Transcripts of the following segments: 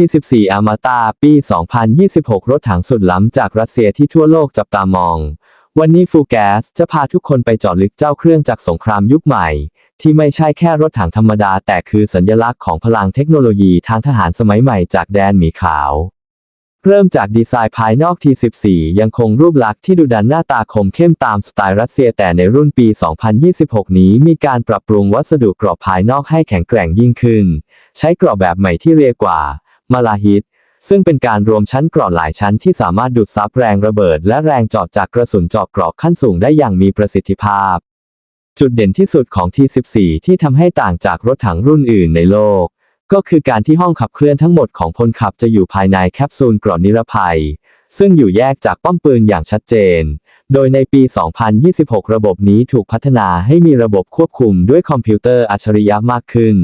T14 อมตะปี 2026 รถถังสุดล้ำจากรัสเซียที่ทั่วโลกจับตามอง วันนี้ฟูแกสจะพาทุกคนไปเจาะลึกเจ้าเครื่องจากรสงครามยุคใหม่ ที่ไม่ใช่แค่รถถังธรรมดา แต่คือสัญลักษณ์ของพลังเทคโนโลยีทางทหารสมัยใหม่จากแดนหมีขาว เริ่มจากดีไซน์ภายนอก T14 ยังคงรูปลักษณ์ที่ดุดันหน้าตาคมเข้มตามสไตล์รัสเซียแต่ในรุ่นปี 2026 นี้มีการปรับปรุงวัสดุกรอบภายนอกให้แข็งแกร่งยิ่งขึ้น ใช้กรอบแบบใหม่ที่เรียกว่า มาลาฮิต ซึ่งเป็นการรวมชั้นกรอบหลายชั้นที่สามารถดูดซับแรงระเบิด และแรงเจาะจากกระสุนเจาะกรอบขั้นสูงได้อย่างมีประสิทธิภาพ จุดเด่นที่สุดของ T14 ที่ทำให้ต่างจากรถถังรุ่นอื่นในโลก ก็คือการที่ห้องขับเคลื่อนทั้งหมดของพลขับจะอยู่ภายในแคปซูลกรอบนิรภัย ซึ่งอยู่แยกจากป้อมปืนอย่างชัดเจน โดยในปี 2026 ระบบนี้ถูกพัฒนาให้มีระบบควบคุมด้วยคอมพิวเตอร์อัจฉริยะมากขึ้น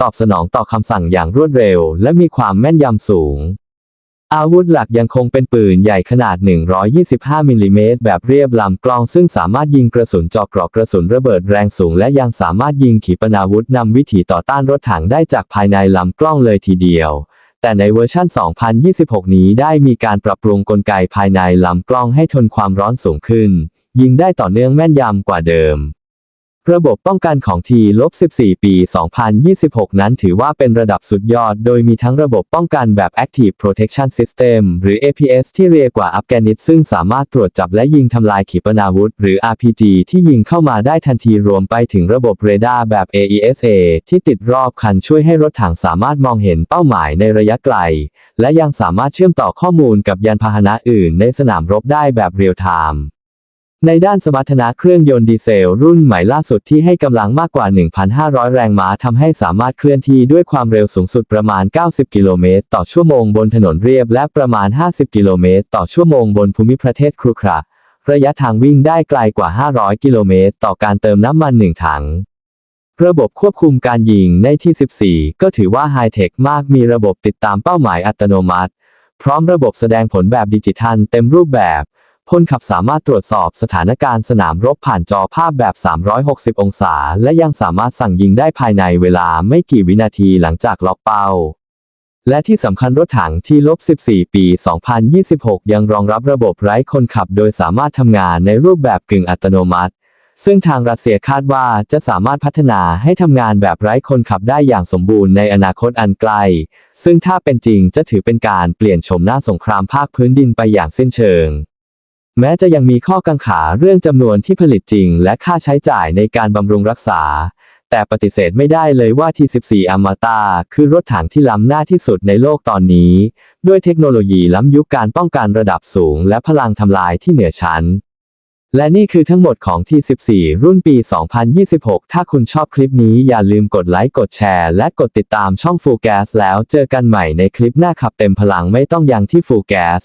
ตอบสนองต่อคำสั่งอย่างรวดเร็ว และมีความแม่นยำสูง อาวุธหลักยังคงเป็นปืนใหญ่ขนาด 125 มิลลิเมตรแบบเรียบลำกล้องซึ่งสามารถยิงกระสุนเจาะกรอกกระสุนระเบิดแรงสูง และยังสามารถยิงขีปนาวุธนำวิถีต่อต้านรถถังได้จากภายในลำกล้องเลยทีเดียว แต่ในเวอร์ชัน 2026 นี้ได้มีการปรับปรุงกลไกภายในลำกล้องให้ทนความร้อนสูงขึ้น ยิงได้ต่อเนื่องแม่นยำกว่าเดิม ระบบป้องกันของ T-14 ปี 2026 นั้นถือว่าเป็นระดับสุดยอด โดยมีทั้งระบบป้องกันแบบ Active Protection System หรือ APS ที่เรียกว่า Afghanis ซึ่งสามารถตรวจจับและยิงทำลายขีปนาวุธ หรือ RPG ที่ยิงเข้ามาได้ทันทีรวมไปถึงระบบเรดาร์แบบ AESA ที่ติดรอบคันช่วยให้รถถังสามารถมองเห็นเป้าหมายในระยะไกล และยังสามารถเชื่อมต่อข้อมูลกับยานพาหนะอื่นในสนามรบได้แบบเรียลไทม์ ในด้านสมรรถนะเครื่องยนต์ดีเซลรุ่นใหม่ล่าสุดที่ให้กำลังมากกว่า 1,500 แรงม้าทำให้สามารถเคลื่อนที่ด้วยความเร็วสูงสุดประมาณ 90 กิโลเมตรต่อชั่วโมงบนถนนเรียบและประมาณ 50 กิโลเมตรต่อชั่วโมงบนภูมิประเทศครุขระระยะทางวิ่งได้ไกลกว่า 500 กิโลเมตรต่อการเติมน้ำมันหนึ่งถัง ระบบควบคุมการยิงในที่ 14 ก็ถือว่าไฮเทคมากมีระบบติดตามเป้าหมายอัตโนมัติ พร้อมระบบแสดงผลแบบดิจิทัลเต็มรูปแบบ พลขับสามารถตรวจสอบสถานการณ์สนามรบผ่านจอภาพแบบ 360 องศา และยังสามารถสั่งยิงได้ภายในเวลาไม่กี่วินาทีหลังจากล็อกเป้า และที่สำคัญรถถังที่ลบ 14 ปี 2026 ยังรองรับระบบไร้คนขับโดยสามารถทำงานในรูปแบบกึ่งอัตโนมัติ ซึ่งทางรัสเซียคาดว่าจะสามารถพัฒนาให้ทำงานแบบไร้คนขับได้อย่างสมบูรณ์ในอนาคตอันใกล ซึ่งถ้าเป็นจริงจะถือเป็นการเปลี่ยนโฉมหน้าสงครามภาคพื้นดินไปอย่างสิ้นเชิง แม้จะยังมีข้อกังขาเรื่องจำนวนที่ผลิตจริง และค่าใช้จ่ายในการบำรุงรักษา แต่ปฏิเสธไม่ได้เลยว่า T14 อมตะคือรถถังที่ล้ำหน้าที่สุดในโลกตอนนี้ ด้วยเทคโนโลยีล้ำยุคการป้องกันระดับสูง และพลังทำลายที่เหนือชั้น และนี่คือทั้งหมดของ T14 รุ่นปี 2026 ถ้าคุณชอบคลิปนี้อย่าลืมกดไลค์ กดแชร์ และกดติดตามช่อง Full Gas แล้วเจอกันใหม่ในคลิปหน้าขับเต็มพลังไม่ต้องยังที่ Full Gas